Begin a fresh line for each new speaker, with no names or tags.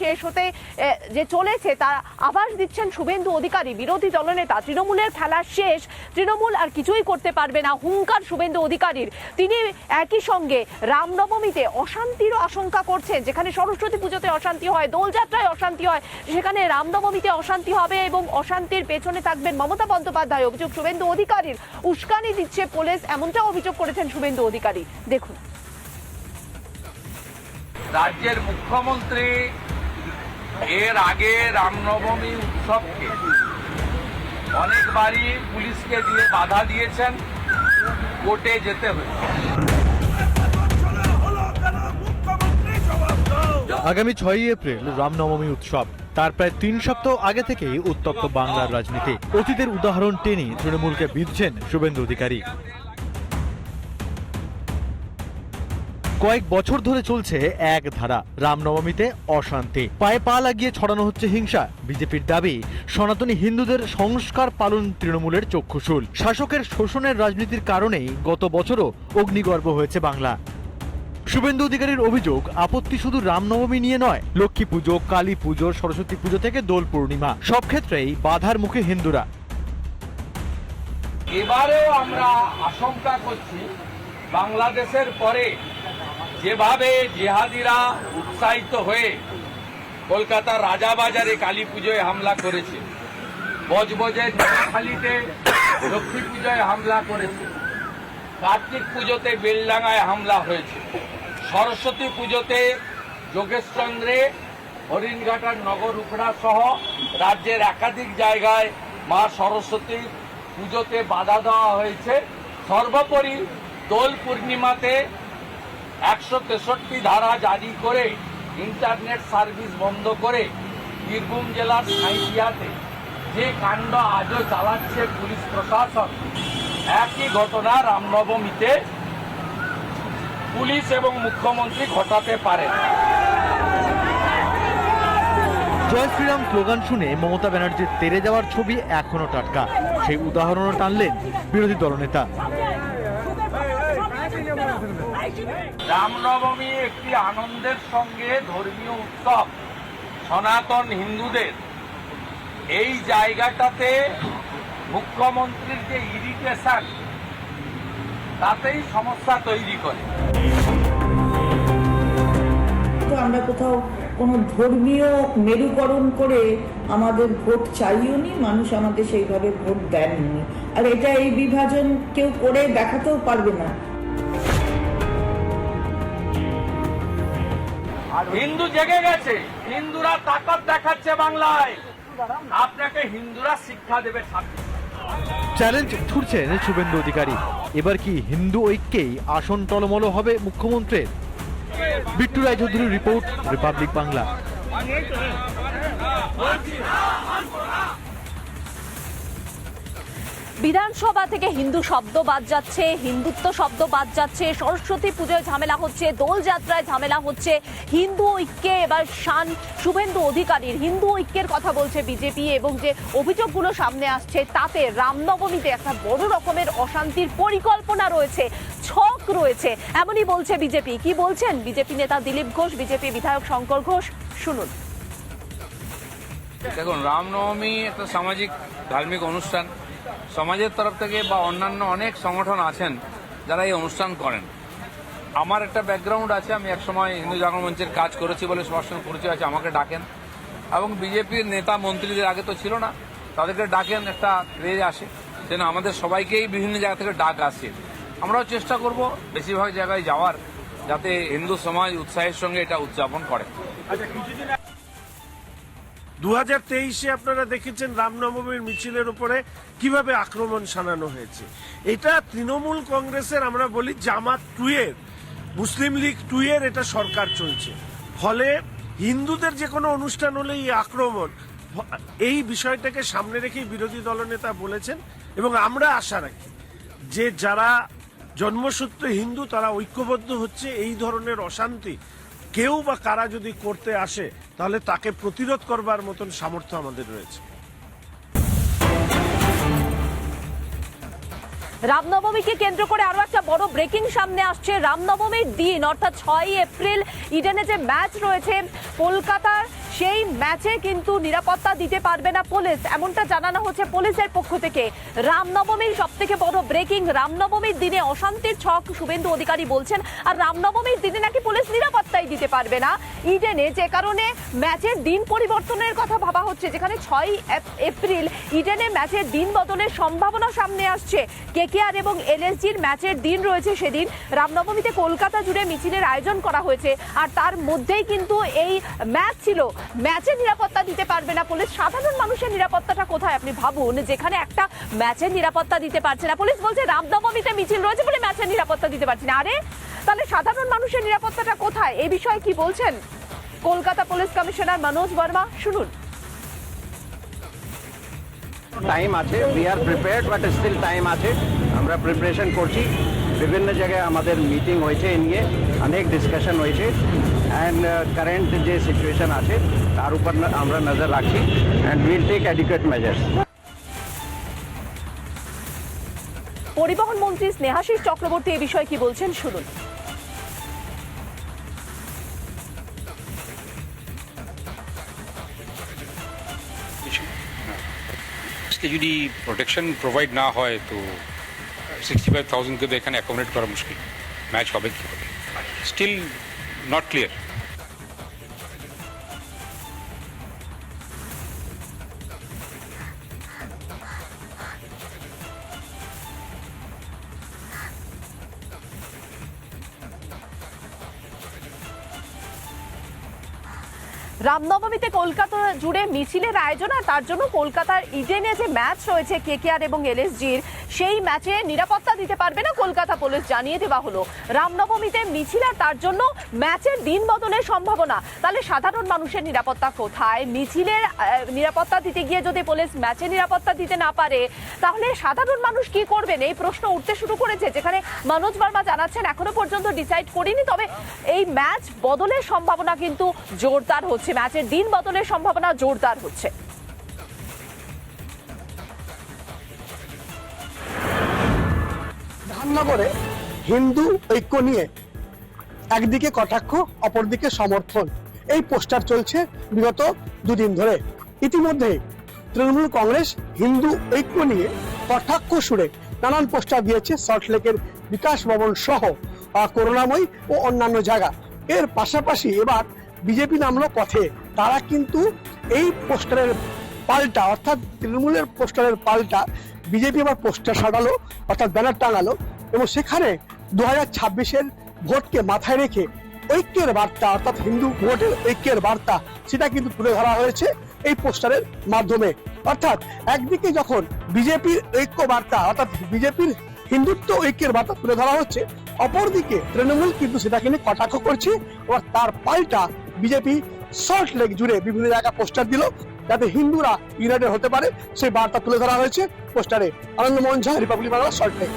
শেষ হতে যে চলেছে, তা আভাস দিচ্ছেন শুভেন্দু অধিকারী, বিরোধী দলনেতা। তৃণমূলের খেলা শেষ। তৃণমূল আর কিছুই করতে পারবে না হুঙ্কার শুভেন্দু অধিকারীর। তিনি একই সঙ্গে রামনবমীতে অশান্তিরও আশঙ্কা করছেন, যেখানে সরস্বতী পুজোতে অশান্তি হয়, দোলযাত্রায় অশান্তি হয়, সেখানে রামনবমীতে অশান্তি হবে এবং অশান্তির পেছনে থাকবেন মমতা বন্দ্যোপাধ্যায়। অভিযোগ শুভেন্দু অধিকারীর। উস্কানি দিচ্ছে পুলিশ, এমনটা অভিযোগ করেছেন শুভেন্দু অধিকারী। দেখুন।
রাজ্যের মুখ্যমন্ত্রী এর আগে রামনবমী উৎসবকে অনেকবারই পুলিশকে দিয়ে বাধা দিয়েছেন, কোর্টে যেতে হয়েছে।
আগামী ছয়ই এপ্রিল রামনবমী উৎসব। তার প্রায় তিন সপ্তাহ আগে থেকেই উত্তপ্ত বাংলার রাজনীতি। অতীতের উদাহরণ টেনে তৃণমূলকে বিধছেন শুভেন্দু অধিকারী। কয়েক বছর ধরে চলছে এক ধারা। রামনবমীতে অশান্তি। পায়ে পা লাগিয়ে ছড়ানো হচ্ছে হিংসা। বিজেপির দাবি, সনাতনী হিন্দুদের সংস্কার পালন তৃণমূলের চক্ষুশূল। শাসকের শোষণের রাজনীতির কারণেই গত বছরও অগ্নিগর্ভ হয়েছে বাংলা। শুভেন্দু অধিকারীর অভিযোগ, আপত্তি শুধু রামনবমী নিয়ে নয়, লক্ষ্মী পুজো, কালী পুজো, সরস্বতী পুজো থেকে দোল পূর্ণিমা। সব ক্ষেত্রেই বাধার মুখে হিন্দুরা।
এবারেও আমরা আশঙ্কা করছি, বাংলাদেশের পরে যেভাবে জিহাদিরা উৎসাহিত হয়ে কলকাতার রাজাবাজারে কালী পুজোয় হামলা করেছে বজবজের খালিতে লক্ষ্মী পুজোয় হামলা করেছে, কার্তিক পুজোতে বেলডাঙ্গায় হামলা হয়েছে, সরস্বতী পুজোতে যোগেশচন্দ্রে হরিণঘাটার নগর উখড়া সহ রাজ্যের একাধিক জায়গায় মা সরস্বতী পুজোতে বাধা দেওয়া হয়েছে। সর্বোপরি দোল পূর্ণিমাতে একশো তেষট্টি ধারা জারি করে ইন্টারনেট সার্ভিস বন্ধ করে বীরভূম জেলার সাঁইথিয়াতে যে কাণ্ড আজও চালাচ্ছে পুলিশ প্রশাসন, একই ঘটনা রামনবমীতে পুলিশ এবং মুখ্যমন্ত্রী ঘটাতে পারেন।
জয় শ্রীরাম স্লোগান শুনে মমতা ব্যানার্জির তেরে যাওয়ার ছবি এখনও টাটকা। সেই উদাহরণও টানলেন বিরোধী দলনেতা।
রামনবমী একটি আনন্দের সঙ্গে ধর্মীয় উৎসব, সনাতন হিন্দুদের। এই জায়গাটাতে মুখ্যমন্ত্রীর যে ইরিটেশন তাতেই সমস্যা তৈরি করে।
আমরা কোথাও কোনো ধর্মীয় মেরুকরণ করে আমাদের ভোট চাইও নি মানুষ আমাদের সেইভাবে ভোট দেননি। আর এটা এই বিভাজন কেউ করে দেখাতেও পারবে না।
হিন্দু জেগে গেছে। হিন্দুরা তাকত দেখাচ্ছে বাংলায়। আপনাকে হিন্দুরা শিক্ষা দেবে
চ্যালেঞ্জ ছুটছেন শুভেন্দু অধিকারী। এবার কি হিন্দু ঐক্যেই আসন টলমল হবে মুখ্যমন্ত্রীর? বিট্টু রায়চৌধুরীর রিপোর্ট, রিপাবলিক বাংলা।
বিধানসভা থেকে হিন্দু শব্দ বাদ যাচ্ছে, হিন্দুত্ব শব্দ বাদ যাচ্ছে, সরস্বতী পুজোয় ঝামেলা হচ্ছে দোলযাত্রায় ঝামেলা হচ্ছে, হিন্দু ঐক্যে এবার শান শুভেন্দু অধিকারীর, হিন্দু ঐক্যের কথা বলছে বিজেপি এবং যে অভিযোগগুলো সামনে আসছে তাতে রামনবমীতে একটা বড় রকমের অশান্তির পরিকল্পনা রয়েছে, ছক রয়েছে, এমনই বলছে বিজেপি। কি বলছেন বিজেপি নেতা দিলীপ ঘোষ, বিজেপি বিধায়ক শঙ্কর ঘোষ? শুনুন।
দেখুন, রামনবমী একটা সামাজিক, ধার্মিক অনুষ্ঠান। সমাজের তরফ থেকে বা অন্যান্য অনেক সংগঠন আছেন যারা এই অনুষ্ঠান করেন। আমার একটা ব্যাকগ্রাউন্ড আছে, আমি একসময় হিন্দু জাগরণ মঞ্চের কাজ করেছি বলে সঙ্গে পরিচয় আছে, আমাকে ডাকেন। এবং বিজেপির নেতা মন্ত্রীদের আগে তো ছিল না, তাদেরকে ডাকেন, একটা ক্রেজ আসে। যেন আমাদের সবাইকেই বিভিন্ন জায়গা থেকে ডাক আসে। আমরাও চেষ্টা করব বেশিরভাগ জায়গায় যাওয়ার, যাতে হিন্দু সমাজ উৎসাহের সঙ্গে এটা উদযাপন করে।
দু হাজার তেইশে আপনারা দেখেছেন রামনবমীর মিছিলের উপরে কীভাবে আক্রমণ শানানো হয়েছে। এটা তৃণমূল কংগ্রেসের আমরা বলি জামাত টু এর মুসলিম লীগ টু এর এটা সরকার চলছে। ফলে হিন্দুদের যে কোনো অনুষ্ঠান হলে এই আক্রমণ, এই বিষয়টাকে সামনে রেখেই বিরোধী দলনেতা বলেছেন এবং আমরা আশা রাখি যে যারা জন্মসূত্রে হিন্দু তারা ঐক্যবদ্ধ হচ্ছে এই ধরনের অশান্তি কেউ বা কারা যদি করতে আসে, তাহলে তাকে প্রতিরোধ করবার মতন সামর্থ্য আমাদের রয়েছে।
রামনবমীকে কেন্দ্র করে আরও একটা বড় ব্রেকিং সামনে আসছে রামনবমীর দিন, অর্থাৎ ছয় এপ্রিল, ইডেনে যে ম্যাচ রয়েছে, কলকাতার সেই ম্যাচে কিন্তু নিরাপত্তা দিতে পারবে না পুলিশ। এমনটা জানানো হচ্ছে পুলিশের পক্ষ থেকে। রামনবমীর সব থেকে বড় ব্রেকিং রামনবমীর দিনে অশান্তির ছক শুভেন্দু অধিকারী বলছেন, আর রামনবমীর দিনে নাকি পুলিশ নিরাপত্তাই দিতে পারবে না। ইডেনে যে কারণে ম্যাচের দিন পরিবর্তনের কথা ভাবা হচ্ছে, যেখানে ছয় এপ্রিল ইডেনে ম্যাচের দিন বদলের সম্ভাবনা সামনে আসছে। কেকেআর এবং এলএসজির ম্যাচের দিন রয়েছে সেদিন। রামনবমীতে কলকাতা জুড়ে মিছিলের আয়োজন করা হয়েছে। আর তার মধ্যেই কিন্তু এই ম্যাচ ছিল। ম্যাচের নিরাপত্তা দিতে পারবে না পুলিশ। সাধারণ মানুষের নিরাপত্তাটা কোথায় আপনি ভাবুন? যেখানে একটা ম্যাচের নিরাপত্তা দিতে পারছে না। পুলিশ বলছে, রামনবমীতে মিছিল রয়েছে বলে ম্যাচের নিরাপত্তা দিতে পারছে না। আরে, তাহলে সাধারণ মানুষের নিরাপত্তাটা কোথায়? এই বিষয়ে কি বলছেন? কলকাতা পুলিশ কমিশনার মনোজ বর্মা, শুনুন।
টাইম আছে we are prepared but still time আছে। আমরা প্রিপারেশন করছি। বিভিন্ন জায়গায় আমাদের মিটিং হয়েছে এ নিয়ে। অনেক ডিসকাশন হয়েছে। অ্যান্ড কারেন্ট যে সিচুয়েশন আছে তার উপর ন- আমরা নজর রাখছি and will take adequate measures
পরিবহন মন্ত্রী স্নেহাশিস চক্রবর্তী এ বিষয়ে কি বলছেন শুনুন।
যদি প্রোটেকশন প্রোভাইড না হয় তো সিক্সটি ফাইভ থাউজেন্ডকে তো এখানে অ্যাকোমোডেট করা মুশকিল। ম্যাচ হবে কি হবে স্টিল not clear.
রামনবমীতে কলকাতা জুড়ে মিছিলের আয়োজন আর তার জন্য কলকাতার ইডেনে যে ম্যাচ রয়েছে, কেকেআর এবং এলএসজির, সেই ম্যাচে নিরাপত্তা দিতে পারবে না কলকাতা পুলিশ, জানিয়ে দেওয়া হলো। রামনবমীতে মিছিল আর তার জন্য ম্যাচের দিন বদলের সম্ভাবনা। তাহলে সাধারণ মানুষের নিরাপত্তা কোথায়? মিছিলের নিরাপত্তা দিতে গিয়ে যদি পুলিশ ম্যাচে নিরাপত্তা দিতে না পারে, তাহলে সাধারণ মানুষ কি করবেন? এই প্রশ্ন উঠতে শুরু করেছে, যেখানে মনোজ বর্মা জানাচ্ছেন, এখনও পর্যন্ত ডিসাইড করিনি, তবে এই ম্যাচ বদলের সম্ভাবনা কিন্তু জোরদার হচ্ছে। ম্যাচের দিন বদলের সম্ভাবনা জোরদার হচ্ছে।
ধাননগরে হিন্দু ঐক্য নিয়ে একদিকে কটাক্ষ, অপরদিকে সমর্থন। এই পোস্টার চলছে বিগত দুদিন ধরে। ইতিমধ্যে তৃণমূল কংগ্রেস হিন্দু ঐক্য নিয়ে কটাক্ষ সুরে নানান পোস্টার দিয়েছে সল্টলেকের বিকাশ ভবন সহ করোনাময় ও অন্যান্য জায়গা। এর পাশাপাশি এবার বিজেপি নামলো পথে। তারা কিন্তু এই পোস্টারের পাল্টা, অর্থাৎ তৃণমূলের পোস্টারের পাল্টা বিজেপি আবার পোস্টার সাজালো, অর্থাৎ ব্যানার টাঙালো এবং সেখানে দু হাজার ছাব্বিশের ভোটকে মাথায় রেখে ঐক্যের বার্তা, অর্থাৎ হিন্দু ভোটের ঐক্যের বার্তা, সেটা কিন্তু তুলে ধরা হয়েছে এই পোস্টারের মাধ্যমে। অর্থাৎ একদিকে যখন বিজেপির ঐক্য বার্তা, অর্থাৎ বিজেপির হিন্দুত্ব ঐক্যের বার্তা তুলে ধরা হচ্ছে, অপরদিকে তৃণমূল কিন্তু সেটাকে নিয়ে কটাক্ষ করছে এবং তার পাল্টা বিজেপি সল্ট লেক জুড়ে বিভিন্ন জায়গায় পোস্টার দিল যাতে হিন্দুরা ইউনাইটেড হতে পারে। সেই বার্তা তুলে ধরা হয়েছে পোস্টারে। Anandamohan Jha, Republic Bangla, salt lake.